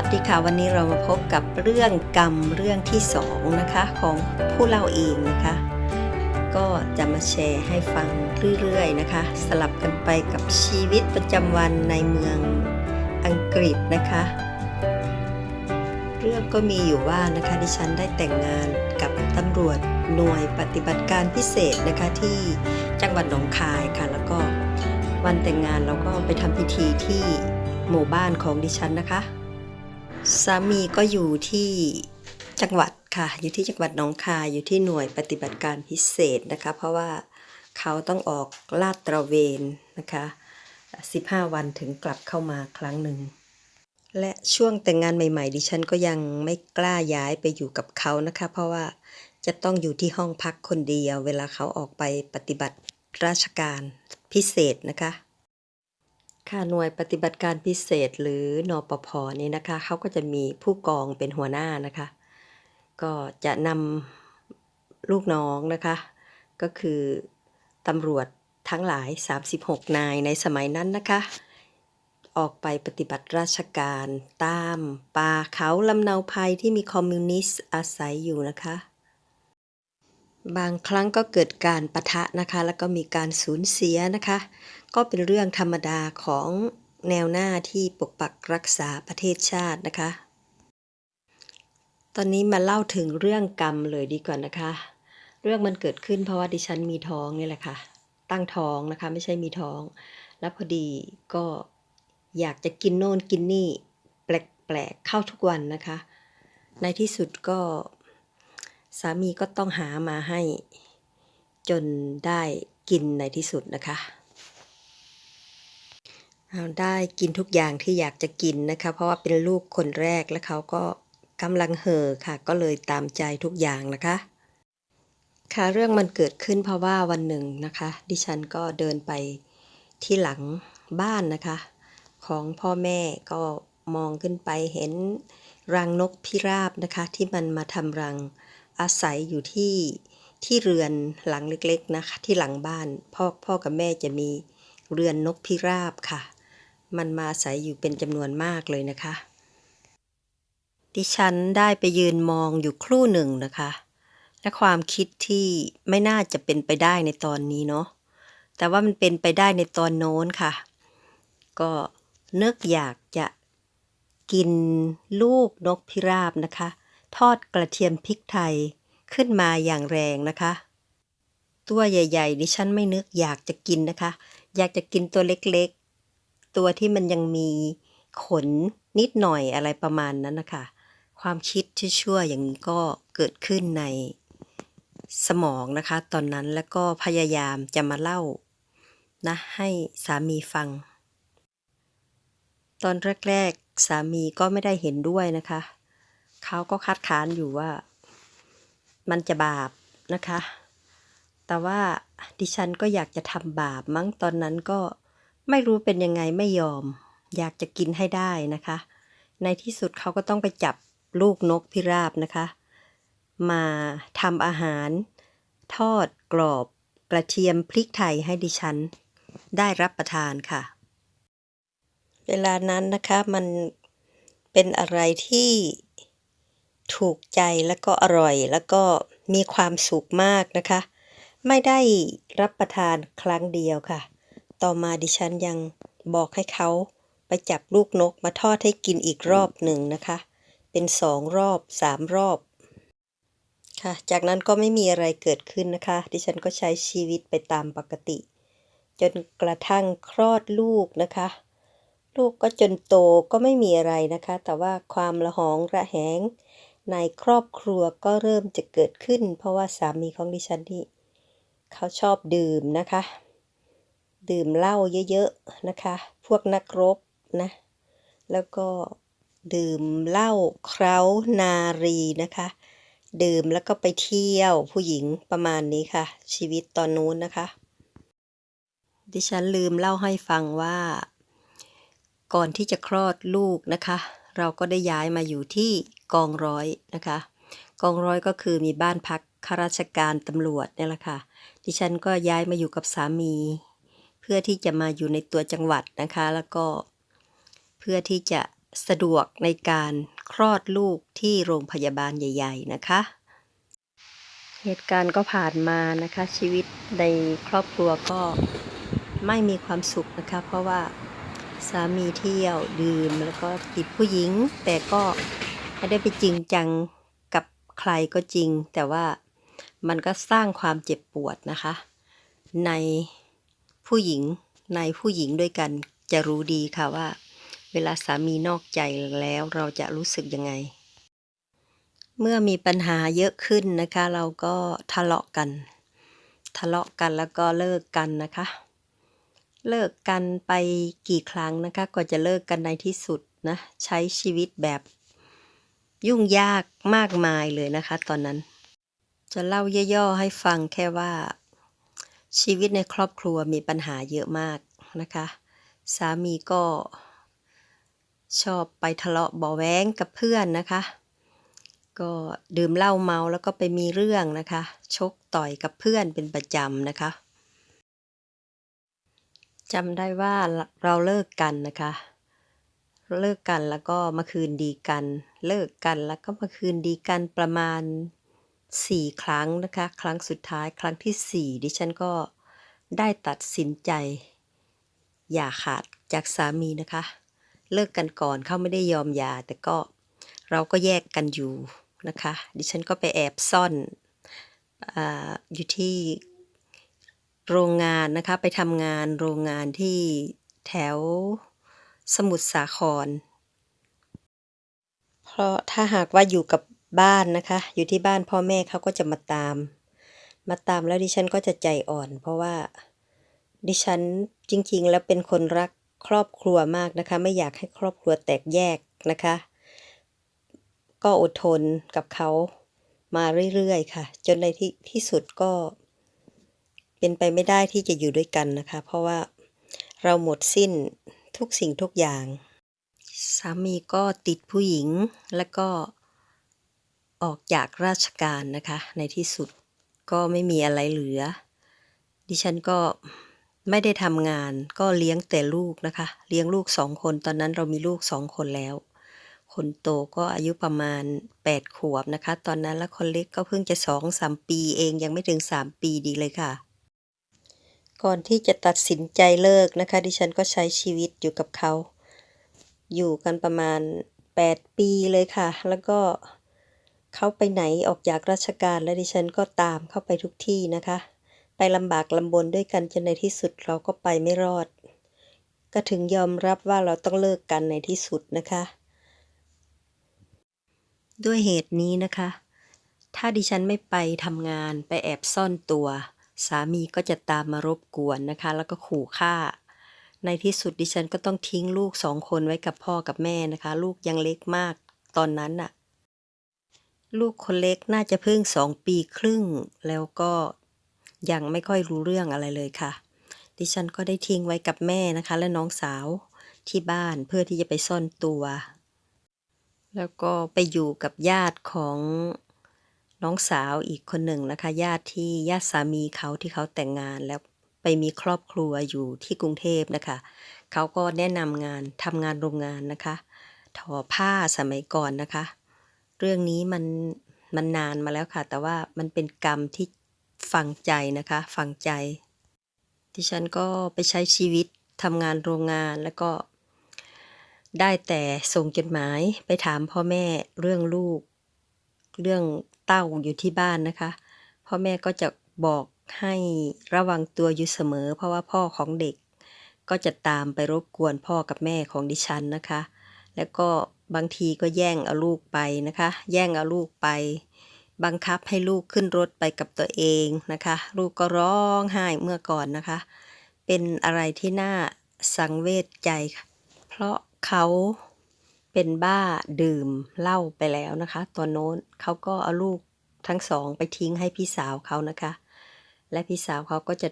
วัสดีค่ะ วันนี้เรามาพบกับเรื่องกรรมเรื่องที่สองนะคะของผู้เล่าเองนะคะ ก็จะมาแชร์ให้ฟังเรื่อยๆนะคะ สลับกันไปกับชีวิตประจำวันในเมืองอังกฤษนะคะ เรื่องก็มีอยู่ว่านะคะดิฉันได้แต่งงานกับตำรวจหน่วยปฏิบัติการพิเศษนะคะที่จังหวัดหนองคายค่ะ แล้วก็วันแต่งงานเราก็ไปทำพิธีที่หมู่บ้านของดิฉันนะคะ สามีก็อยู่ที่จังหวัดค่ะ อยู่ที่จังหวัดหนองคายอยู่ที่หน่วยปฏิบัติการพิเศษนะคะ เพราะว่าเขาต้องออกลาดตระเวนนะคะ 15 วันถึงกลับเข้ามาครั้งหนึ่ง และช่วงแต่งงานใหม่ ๆ ดิฉันก็ยังไม่กล้าย้ายไปอยู่กับเขานะคะ เพราะว่าจะต้องอยู่ที่ห้องพักคนเดียว เวลาเขาออกไปปฏิบัติราชการพิเศษนะคะ ค่ะหน่วยปฏิบัติการพิเศษหรือนอปพนี่นะคะเขาก็จะมีผู้กองเป็นหัวหน้านะคะ ก็จะนำลูกน้องนะคะ ก็คือตำรวจทั้งหลาย 36 นายในสมัยนั้นนะคะ ออกไปปฏิบัติราชการตามป่าเขาลำเนาภัยที่มีคอมมิวนิสต์อาศัยอยู่นะคะ บางครั้งก็เกิดการปะทะนะคะ แล้วก็มีการสูญเสียนะคะ ก็เป็นเรื่องธรรมดาของแนวหน้าที่ปกปักรักษาประเทศชาตินะคะ ตอนนี้มาเล่าถึงเรื่องกรรมเลยดีกว่านะคะ เรื่องมันเกิดขึ้นเพราะว่าดิฉันมีท้องนี่แหละค่ะ ตั้งท้องนะคะไม่ใช่มีท้อง แล้วพอดีก็อยากจะกินโน่นกินนี่ แปลกๆเข้าทุกวันนะคะ ในที่สุดก็ สามีก็ต้องหามาให้ จนได้กินในที่สุดนะคะเอาได้กินทุกอย่างที่อยากจะกินนะคะ เพราะว่าเป็นลูกคนแรกและเขาก็กำลังเห่อค่ะ ก็เลยตามใจทุกอย่างนะคะ ค่ะเรื่องมันเกิดขึ้นเพราะว่าวันหนึ่งนะคะ ดิฉันก็เดินไปที่หลังบ้านนะคะ ของพ่อแม่ก็มองขึ้นไปเห็นรังนกพิราบนะคะ ที่มันมาทำรัง อาศัยอยู่ที่ที่เรือนหลังเล็กๆนะคะ ที่หลังบ้านพ่อพ่อกับแม่จะมีเรือนนกพิราบค่ะ มันมาอาศัยอยู่เป็นจำนวนมากเลยนะคะ ดิฉันได้ไปยืนมองอยู่ครู่หนึ่งนะคะ และความคิดที่ไม่น่าจะเป็นไปได้ในตอนนี้เนาะแต่ว่ามันเป็นไปได้ในตอนโน้นค่ะ ก็นึกอยากจะกินลูกนกพิราบนะคะ ทอดกระเทียมพริกไทยขึ้นมาอย่างแรงนะคะ ตัวใหญ่ ๆ ดิฉันไม่นึกอยากจะกินนะคะ อยากจะกินตัวเล็กๆ ตัวที่มันยังมีขนนิดหน่อยอะไรประมาณนั้นนะคะ ความคิดชั่วๆอย่างนี้ก็เกิดขึ้นในสมองนะคะ ตอนนั้นแล้วก็พยายามจะมาเล่านะให้สามีฟัง ตอนแรก ๆ สามีก็ไม่ได้เห็นด้วยนะคะ เขาก็คัดค้านอยู่ว่า มันจะบาปนะคะ แต่ว่าดิฉันก็อยากจะทำบาปมั้งตอนนั้นก็ไม่รู้เป็นยังไงไม่ยอม อยากจะกินให้ได้นะคะ ในที่สุดเขาก็ต้องไปจับลูกนกพิราบนะคะ มาทำอาหาร ทอดกรอบกระเทียมพริกไทยให้ดิฉัน ได้รับประทานค่ะ เวลานั้นนะคะมันเป็นอะไรที่ ถูกใจแล้วก็อร่อยแล้วก็มีความสุขมากนะคะ ไม่ได้รับประทานครั้งเดียวค่ะ ต่อมาดิฉันยังบอกให้เขาไปจับลูกนกมาทอดให้กินอีกรอบหนึ่งนะคะ เป็นสองรอบสามรอบค่ะ จากนั้นก็ไม่มีอะไรเกิดขึ้นนะคะ ดิฉันก็ใช้ชีวิตไปตามปกติ จนกระทั่งคลอดลูกนะคะ ลูกก็จนโตก็ไม่มีอะไรนะคะ แต่ว่าความละหองระแหง ในครอบครัวก็เริ่มจะเกิดขึ้น เพราะว่าสามีของดิฉันที่เขาชอบดื่มนะคะ ดื่มเหล้าเยอะๆนะคะ พวกนักรบนะ แล้วก็ดื่มเหล้าเคล้านารีนะคะ ดื่มแล้วก็ไปเที่ยวผู้หญิงประมาณนี้ค่ะ ชีวิตตอนนู้นนะคะ ดิฉันลืมเล่าให้ฟังว่า ก่อนที่จะคลอดลูกนะคะ เราก็ได้ย้ายมาอยู่ที่ กองร้อยนะคะ กองร้อยก็คือมีบ้านพักข้าราชการตำรวจเนี่ยแหละค่ะ ดิฉันก็ย้ายมาอยู่กับสามี เพื่อที่จะมาอยู่ในตัวจังหวัดนะคะ แล้วก็เพื่อที่จะสะดวกในการคลอดลูกที่โรงพยาบาลใหญ่ ๆ นะคะ เหตุการณ์ก็ผ่านมานะคะ ชีวิตในครอบครัวก็ไม่มีความสุขนะคะ เพราะว่าสามีเที่ยวดื่มแล้วก็ติดผู้หญิง แต่ก็ ไม่ได้ไปจริงจังกับใครก็จริง แต่ว่ามันก็สร้างความเจ็บปวดนะคะ ในผู้หญิงในผู้หญิงด้วยกันจะรู้ดีค่ะว่า เวลาสามีนอกใจแล้วเราจะรู้สึกยังไง เมื่อมีปัญหาเยอะขึ้นนะคะ เราก็ทะเลาะกัน ทะเลาะกันแล้วก็เลิกกันนะคะ เลิกกันไปกี่ครั้งนะคะ ก็จะเลิกกันในที่สุดนะ ใช้ชีวิตแบบ ยุ่งยากมากมายเลยนะคะ ตอนนั้น จะเล่าย่อๆให้ฟังแค่ว่า ชีวิตในครอบครัวมีปัญหาเยอะมากนะคะ สามีก็ ชอบไปทะเลาะเบาะแว้งกับเพื่อนนะคะ ก็ดื่มเหล้าเมาแล้วก็ไปมีเรื่องนะคะ ชกต่อยกับเพื่อนเป็นประจำนะคะจำได้ว่าเราเลิกกันนะคะ เลิกกันแล้วก็มาคืนดีกัน เลิกกันแล้วก็มาคืนดีกันประมาณสี่ครั้งนะคะ ครั้งสุดท้ายครั้งที่สี่ดิฉันก็ได้ตัดสินใจ อย่าขาดจากสามีนะคะ เลิกกันก่อนเขาไม่ได้ยอมหย่าแต่ก็เราก็แยกกันอยู่นะคะ ดิฉันก็ไปแอบซ่อนออยู่ที่โรงงานนะคะ ไปทำงานโรงงานที่แถว สมุทรสาคร เพราะถ้าหากว่าอยู่กับบ้านนะคะ อยู่ที่บ้านพ่อแม่เขาก็จะมาตาม มาตามแล้วดิฉันก็จะใจอ่อน เพราะว่าดิฉันจริงๆ แล้วเป็นคนรักครอบครัวมากนะคะ ไม่อยากให้ครอบครัวแตกแยกนะคะ ก็อดทนกับเขามาเรื่อยๆ ค่ะ จนในที่ที่สุดก็เป็นไปไม่ได้ที่จะอยู่ด้วยกันนะคะ เพราะว่าเราหมดสิ้น ทุกสิ่งทุกอย่าง สามีก็ติดผู้หญิงแล้วก็ออกจากราชการนะคะ ในที่สุดก็ไม่มีอะไรเหลือ ดิฉันก็ไม่ได้ทำงานก็เลี้ยงแต่ลูกนะคะ เลี้ยงลูกสองคนตอนนั้นเรามีลูกสองคนแล้ว คนโตก็อายุประมาณ 8 ขวบนะคะ ตอนนั้นแล้วคนเล็กก็เพิ่งจะสองสามปีเองยังไม่ถึงสามปีดีเลยค่ะ ก่อนที่จะตัดสินใจเลิกนะคะ ดิฉันก็ใช้ชีวิตอยู่กับเขา อยู่กันประมาณ 8 ปีเลยค่ะ แล้วก็เขาไปไหนออกจากราชการแล้วดิฉันก็ตามเข้าไปทุกที่นะคะ ไปลำบากลำบนด้วยกันจนในที่สุดเราก็ไปไม่รอด ก็ถึงยอมรับว่าเราต้องเลิกกันในที่สุดนะคะ ด้วยเหตุนี้นะคะ ถ้าดิฉันไม่ไปทำงานไปแอบซ่อนตัว สามีก็จะตามมารบกวนนะคะ แล้วก็ขู่ฆ่า ในที่สุดดิฉันก็ต้องทิ้งลูกสองคนไว้กับพ่อกับแม่นะคะ ลูกยังเล็กมากตอนนั้นน่ะ ลูกคนเล็กน่าจะเพิ่งสองปีครึ่ง แล้วก็ยังไม่ค่อยรู้เรื่องอะไรเลยค่ะ ดิฉันก็ได้ทิ้งไว้กับแม่นะคะ และน้องสาวที่บ้านเพื่อที่จะไปซ่อนตัว แล้วก็ไปอยู่กับญาติของ น้องสาวอีกคนหนึ่งนะคะญาติที่ญาติสามีเขาที่เขาแต่งงานแล้วไปมีครอบครัวอยู่ที่กรุงเทพนะคะเขาก็แนะนำงานทำงานโรงงานนะคะ ทอผ้าสมัยก่อนนะคะ เรื่องนี้มันมันนานมาแล้วค่ะ แต่ว่ามันเป็นกรรมที่ฝังใจนะคะฝังใจดิฉันก็ไปใช้ชีวิตทำงานโรงงานแล้วก็ได้แต่ส่งจดหมายไปถามพ่อแม่เรื่องลูก เรื่อง เต้าอยู่ที่บ้านนะคะ พ่อแม่ก็จะบอกให้ระวังตัวอยู่เสมอ เพราะว่าพ่อของเด็ก ก็จะตามไปรบกวนพ่อกับแม่ของดิฉันนะคะ แล้วก็บางทีก็แย่งเอาลูกไปนะคะ แย่งเอาลูกไป บังคับให้ลูกขึ้นรถไปกับตัวเองนะคะ ลูกก็ร้องไห้เมื่อก่อนนะคะ เป็นอะไรที่น่าสังเวชใจ เพราะเขา เป็นบ้าดื่มเหล้าไปแล้วนะคะ ตอนโน้นเขาก็เอาลูกทั้งสองไปทิ้งให้พี่สาวเขานะคะ และพี่สาวเขาก็จะ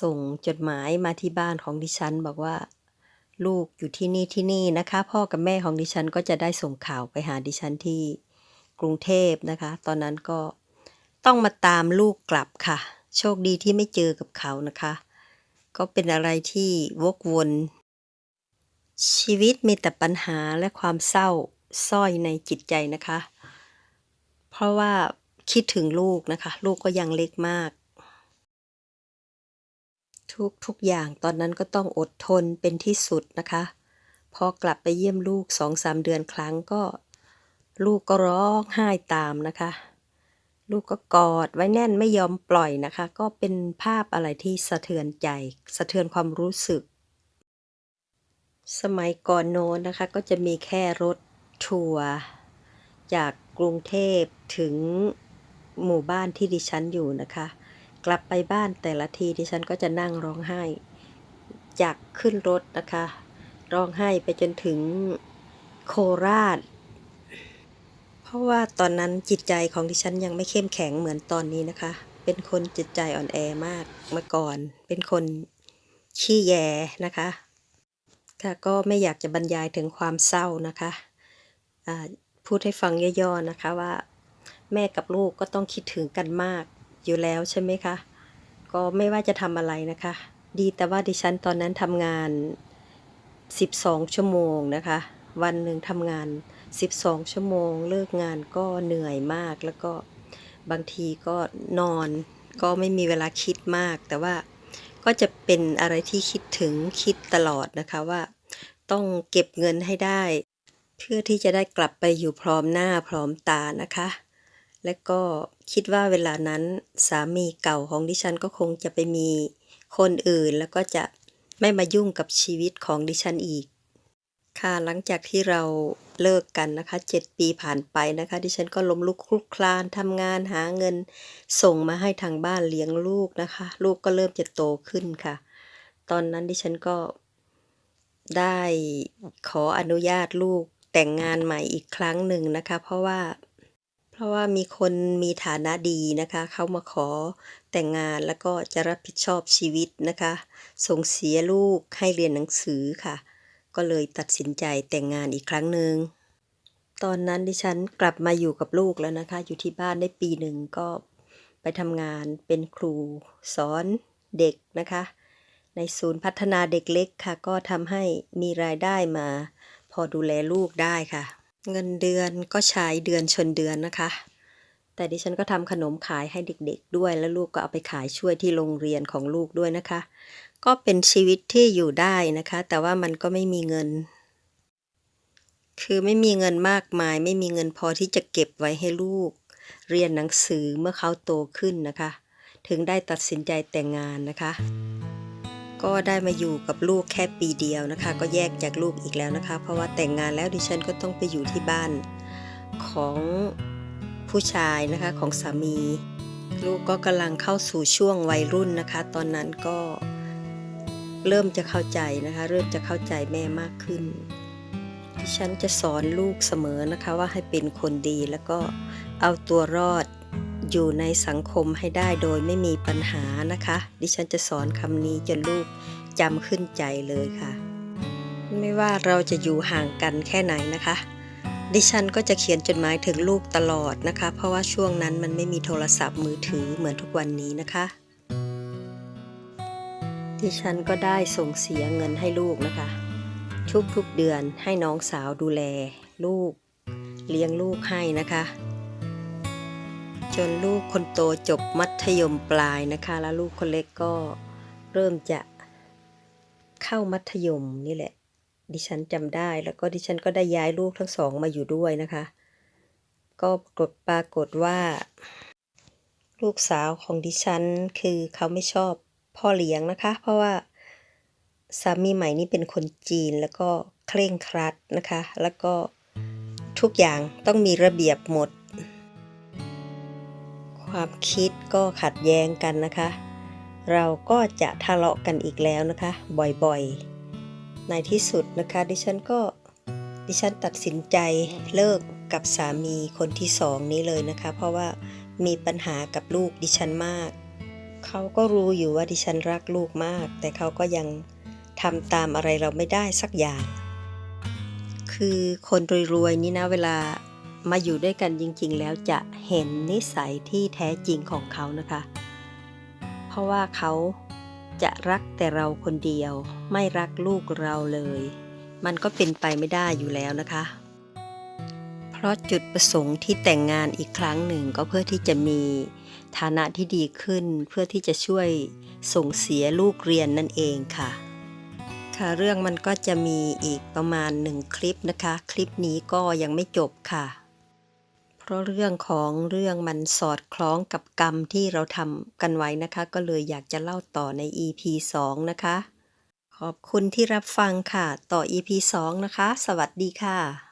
ส่งจดหมายมาที่บ้านของดิฉัน บอกว่าลูกอยู่ที่นี่ที่นี่นะคะ พ่อกับแม่ของดิฉันก็จะได้ส่งข่าวไปหาดิฉันที่กรุงเทพนะคะ ตอนนั้นก็ต้องมาตามลูกกลับค่ะ โชคดีที่ไม่เจอกับเขานะคะ ก็เป็นอะไรที่วกวน ชีวิตมีแต่ปัญหาและความเศร้าซ่อยในจิตใจนะคะ เพราะว่าคิดถึงลูกนะคะ ลูกก็ยังเล็กมาก ทุกทุกอย่างตอนนั้นก็ต้องอดทนเป็นที่สุดนะคะ พอกลับไปเยี่ยมลูกสองสามเดือนครั้งก็ ลูกก็ร้องไห้ตามนะคะ ลูกก็กอดไว้แน่นไม่ยอมปล่อยนะคะ ก็เป็นภาพอะไรที่สะเทือนใจ สะเทือนความรู้สึก สมัยก่อนโน้นนะคะก็จะมีแค่รถทัวร์จากกรุงเทพถึงหมู่บ้านที่ดิฉันอยู่นะคะ กลับไปบ้านแต่ละทีดิฉันก็จะนั่งร้องไห้ จากขึ้นรถนะคะ ร้องไห้ไปจนถึงโคราช เพราะว่าตอนนั้นจิตใจของดิฉันยังไม่เข้มแข็งเหมือนตอนนี้นะคะ เป็นคนจิตใจอ่อนแอมากเมื่อก่อน เป็นคนขี้แยนะคะ ค่ะก็ไม่อยากจะบรรยายถึงความเศร้านะคะพูดให้ฟังย่อๆนะคะว่า แม่กับลูกก็ต้องคิดถึงกันมากอยู่แล้วใช่ไหมคะก็ไม่ว่าจะทำอะไรนะคะ ดีแต่ว่าดิฉันตอนนั้นทำงาน 12 ชั่วโมงนะคะ วันหนึ่งทำงาน 12 ชั่วโมง เลิกงานก็เหนื่อยมากแล้วก็บางทีก็นอนก็ไม่มีเวลาคิดมาก แต่ว่า ก็จะเป็นอะไรที่คิดถึงคิดตลอดนะคะว่า ต้องเก็บเงินให้ได้ เพื่อที่จะได้กลับไปอยู่พร้อมหน้าพร้อมตานะคะ และก็คิดว่าเวลานั้นสามีเก่าของดิฉันก็คงจะไปมีคนอื่นแล้วก็จะไม่มายุ่งกับชีวิตของดิฉันอีก ค่ะหลังจากที่เรา เลิกกันนะคะเจ็ดปีผ่านไปนะคะ ดิฉันก็ล้มลุกคลุกคลานทำงานหาเงิน ส่งมาให้ทางบ้านเลี้ยงลูกนะคะ ลูกก็เริ่มจะโตขึ้นค่ะ ตอนนั้นดิฉันก็ได้ขออนุญาตลูกแต่งงานใหม่อีกครั้งหนึ่งนะคะ เพราะว่าเพราะว่ามีคนมีฐานะดีนะคะ เขามาขอแต่งงานแล้วก็จะรับผิดชอบชีวิตนะคะ ส่งเสียลูกให้เรียนหนังสือค่ะ ก็เลยตัดสินใจแต่งงานอีกครั้งหนึ่ง ตอนนั้นดิฉันกลับมาอยู่กับลูกแล้วนะคะ อยู่ที่บ้านได้ปีหนึ่งก็ไปทำงานเป็นครูสอนเด็กนะคะ ในศูนย์พัฒนาเด็กเล็กค่ะ ก็ทำให้มีรายได้มา พอดูแลลูกได้ค่ะ เงินเดือนก็ใช้เดือนชนเดือนนะคะ แต่ดิฉันก็ทำขนมขายให้เด็กๆด้วยแล้วลูกก็เอาไปขายช่วยที่โรงเรียนของลูกด้วยนะคะ ก็เป็นชีวิตที่อยู่ได้นะคะ แต่ว่ามันก็ไม่มีเงิน คือไม่มีเงินมากมาย ไม่มีเงินพอที่จะเก็บไว้ให้ลูก เรียนหนังสือเมื่อเขาโตขึ้นนะคะ ถึงได้ตัดสินใจแต่งงานนะคะ ก็ได้มาอยู่กับลูกแค่ปีเดียวนะคะ ก็แยกจากลูกอีกแล้วนะคะ เพราะว่าแต่งงานแล้วดิฉันก็ต้องไปอยู่ที่บ้านของผู้ชายนะคะของสามี ลูกก็กำลังเข้าสู่ช่วงวัยรุ่นนะคะ ตอนนั้นก็ เริ่มจะเข้าใจนะคะ เริ่มจะเข้าใจแม่มากขึ้นดิฉันจะสอนลูกเสมอนะคะว่าให้เป็นคนดีแล้วก็เอาตัวรอดอยู่ในสังคมให้ได้โดยไม่มีปัญหานะคะ ดิฉันจะสอนคำนี้จนลูกจำขึ้นใจเลยค่ะ ไม่ว่าเราจะอยู่ห่างกันแค่ไหนนะคะ ดิฉันก็จะเขียนจดหมายถึงลูกตลอดนะคะ เพราะว่าช่วงนั้นมันไม่มีโทรศัพท์มือถือเหมือนทุกวันนี้นะคะ ดิฉันก็ได้ส่งเสียเงินให้ลูกนะคะ ทุกๆเดือนให้น้องสาวดูแล ลูก เลี้ยงลูกให้นะคะ จนลูกคนโตจบมัธยมปลายนะคะ แล้วลูกคนเล็กก็เริ่มจะเข้ามัธยมนี่แหละ ดิฉันจำได้แล้วก็ดิฉันก็ได้ย้ายลูกทั้งสองมาอยู่ด้วยนะคะ ก็ปากฏปรากฏว่า ลูกสาวของดิฉันคือเขาไม่ชอบ พ่อเลี้ยงนะคะ เพราะว่าสามีใหม่นี่เป็นคนจีนแล้วก็เคร่งครัดนะคะ แล้วก็ทุกอย่างต้องมีระเบียบหมด ความคิดก็ขัดแย้งกันนะคะ เราก็จะทะเลาะกันอีกแล้วนะคะ บ่อยๆ ในที่สุดนะคะ ดิฉันก็ดิฉันตัดสินใจเลิกกับสามีคนที่สองนี้เลยนะคะ เพราะว่ามีปัญหากับลูกดิฉันมาก เขาก็รู้อยู่ว่าดิฉันรักลูกมาก แต่เขาก็ยังทำตามอะไรเราไม่ได้สักอย่าง คือคนรวยๆนี่นะเวลามาอยู่ด้วยกันจริง ๆ แล้วจะเห็นนิสัยที่แท้จริงของเขานะคะ เพราะว่าเขาจะรักแต่เราคนเดียว ไม่รักลูกเราเลย มันก็เป็นไปไม่ได้อยู่แล้วนะคะ เพราะจุดประสงค์ที่แต่งงานอีกครั้งหนึ่งก็เพื่อที่จะมีฐานะที่ดีขึ้น เพื่อที่จะช่วยส่งเสียลูกเรียนนั่นเองค่ะ ค่ะเรื่องมันก็จะมีอีกประมาณหนึ่งคลิปนะคะ คลิปนี้ก็ยังไม่จบค่ะ เพราะเรื่องของเรื่องมันสอดคล้องกับกรรมที่เราทำกันไว้นะคะ ก็เลยอยากจะเล่าต่อใน EP 2 นะคะ ขอบคุณที่รับฟังค่ะ ต่อ EP 2 นะคะ สวัสดีค่ะ